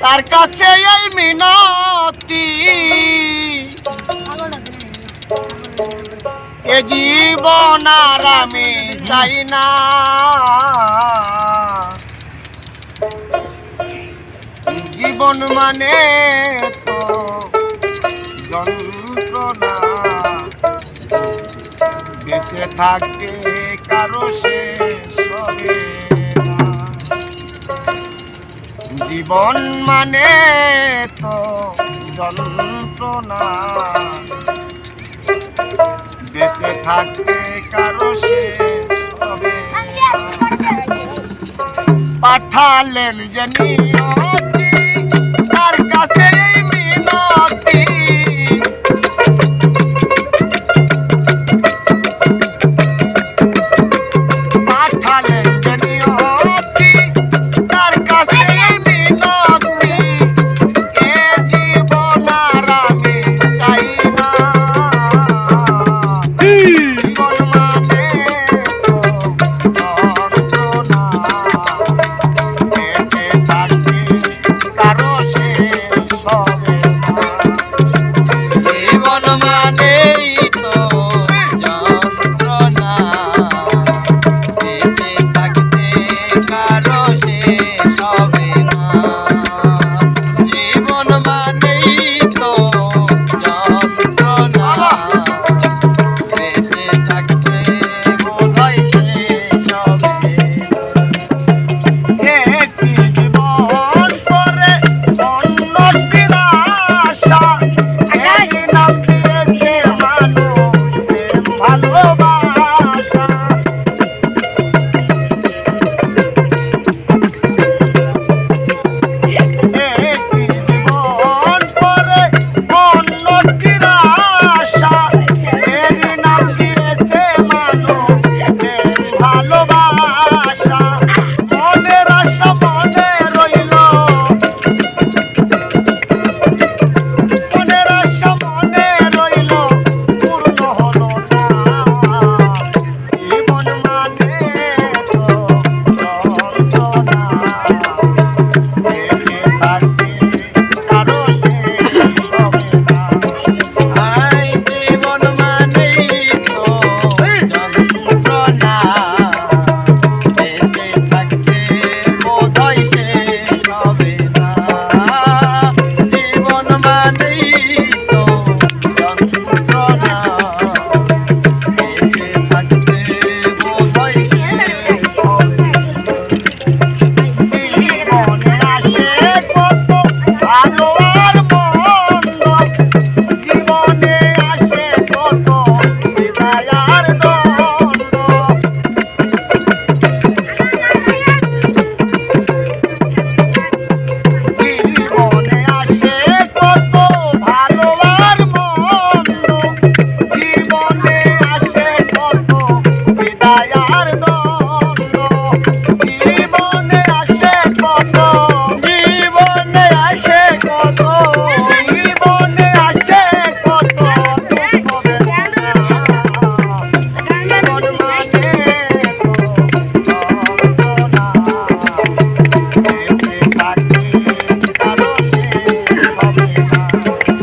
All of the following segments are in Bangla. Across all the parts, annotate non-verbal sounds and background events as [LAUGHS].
তার কাছে এই মিনতি। এ জীবন আর আমি চাই না। জীবন মানে তো যন্ত্রণা। বেঁচে থাকতে কারও শেষ জীবন মানে তো যন্ত্রণা। বেঁচে থাকতে কারও পাঠালেন নিয়তি তার কাছে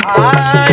啊 [LAUGHS]